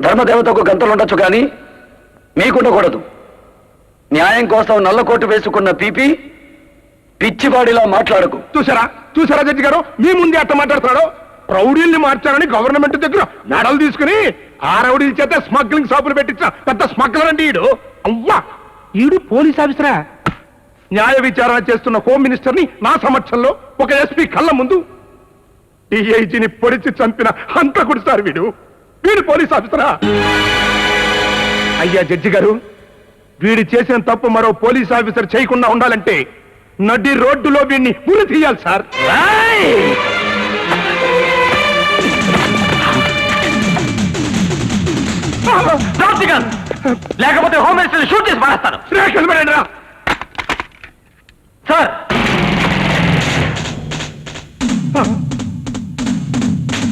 ధర్మదేవతకు గంతలు ఉండొచ్చు కానీ మీకుండకూడదు. న్యాయం కోసం నల్లకోటు వేసుకున్న పీపీ పిచ్చివాడిలా మాట్లాడకు. చూసారా? చూసారా జడ్జి గారు? మీ ముందే అట్ట మాట్లాడుతున్నాడు. రౌడీల్ని మార్చారని గవర్నమెంట్ దగ్గర మెడలు తీసుకుని ఆ రౌడీల చేత స్మగ్లింగ్ షాపులు పెట్టించిన పెద్ద స్మగ్లర్ అండి ఈడు. అవ్వా! ఈడు పోలీస్ ఆఫీసరా? న్యాయ విచారణ చేస్తున్న హోమ్ మినిస్టర్ని నా సమక్షంలో ఒక ఎస్పీ కళ్ళ ముందు. డిఐజీని పొడిచి చంపిన హంతకుడు సార్ వీడు. వీడు పోలీస్ ఆఫీసరా? అయ్యా జడ్జి గారు వీడు చేసిన తప్పు మరో పోలీస్ ఆఫీసర్ చేయకుండా ఉండాలంటే నడి రోడ్డులో వీడిని ఉరి తీయాలి సార్. లేకపోతే హోమ్ మినిస్టర్ షూట్ చేసి మారేస్తాను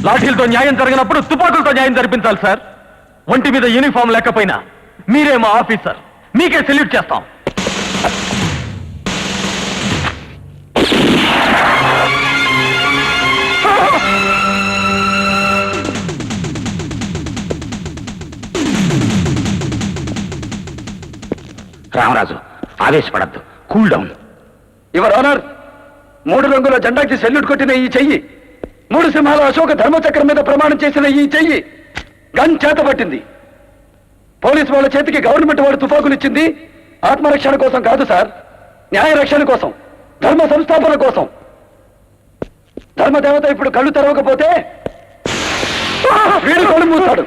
లాఠీలతో న్యాయం జరిగినప్పుడు తుపాకులతో న్యాయం జరిపించాలి సార్. ఒంటి మీద యూనిఫామ్ లేకపోయినా మీరే మా ఆఫీసర్. మీకే సెల్యూట్ చేస్తాం. Ramaraju ఆవేశపడద్దు. Cool down. Your honour మూడు రంగుల జెండాకి సెల్యూట్ కొట్టిన ఈ చెయ్యి. మూడు సింహాల అశోక ధర్మచక్రం మీద ప్రమాణం చేసిన ఈ చెయ్యి గన్ చేత పట్టింది. పోలీసు వాళ్ళ చేతికి గవర్నమెంట్ వాడు తుపాకులు ఇచ్చింది. ఆత్మరక్షణ కోసం కాదు సార్ న్యాయ రక్షణ కోసం ధర్మ సంస్థాపన కోసం. ధర్మదేవత ఇప్పుడు కళ్ళు తెరవకపోతే వీడు కళ్ళు మూస్తాడు.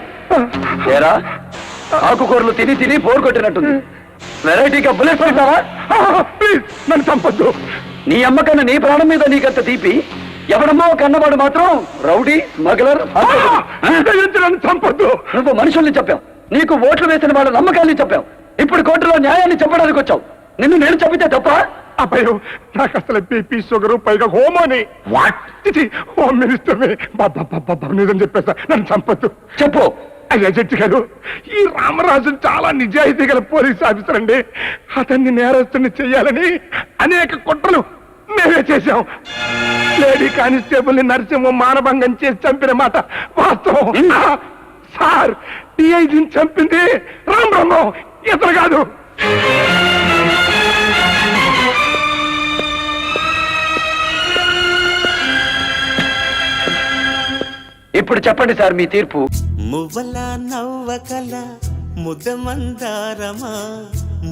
ఏరా ఆకుకూరలు తిని తిని బోర్ కొట్టినట్టుంది. వెరైటీగా బుల్లెట్స్ పెడతావా ప్లీజ్ నన్ను చంపొద్దు. నీ అమ్మకన్న నీ ప్రాణం మీద నీకంత తీపి. ఎవడమ్మో కన్నవాడు మాత్రం రౌడీ స్మగ్లర్ నన్ను చంపొద్దు. నువ్వు మనుషుల్ని చెప్పావు నీకు ఓట్లు వేసిన వాళ్ళ నమ్మకాల్ని చెప్పావు ఇప్పుడు కోర్టులో న్యాయాన్ని చెప్పడానికి వచ్చావు. నిన్ను నేను చెప్పితే తప్ప? అబ్బాయి నాకు అసలు బీపీ షుగర్ పైగా హోమోని. వాట్? ఇది హోమ్ మినిస్టర్ నిజం చెప్పేస్తా. నన్ను చంపొద్దు. చెప్పు. అయ్యా జడ్జి గారు ఈ రామరాజు చాలా నిజాయితీ గల పోలీస్ ఆఫీసర్ అండి. అతన్ని నేరస్తుని చెయ్యాలని అనేక కుట్రలు చేశాం లేడీ కానిస్టేబుల్ని నరసింహం మానభంగం చేసి చంపిన మాట వాస్తవం. సార్ డిఐజీని చంపింది రామ్ బ్రహ్మం ఇతను కాదు. ఇప్పుడు చెప్పండి సార్ మీ తీర్పు. మువ్వల నవ్వకల ముద్ద మందారమా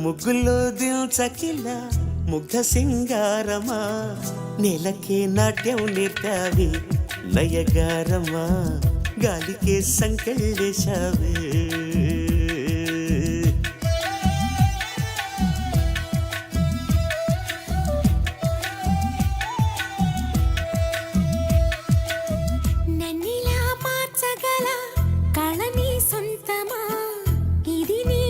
ముగ్గులో దిల్చకిల ముగ్ధ సింగారమా? నెలకే నాట్యం నేర్పావి నయగారమా? గాలికే సంకెళ్ళేశావే. నన్నిలా మార్చగల కళ సొంతమా? ఇది నీ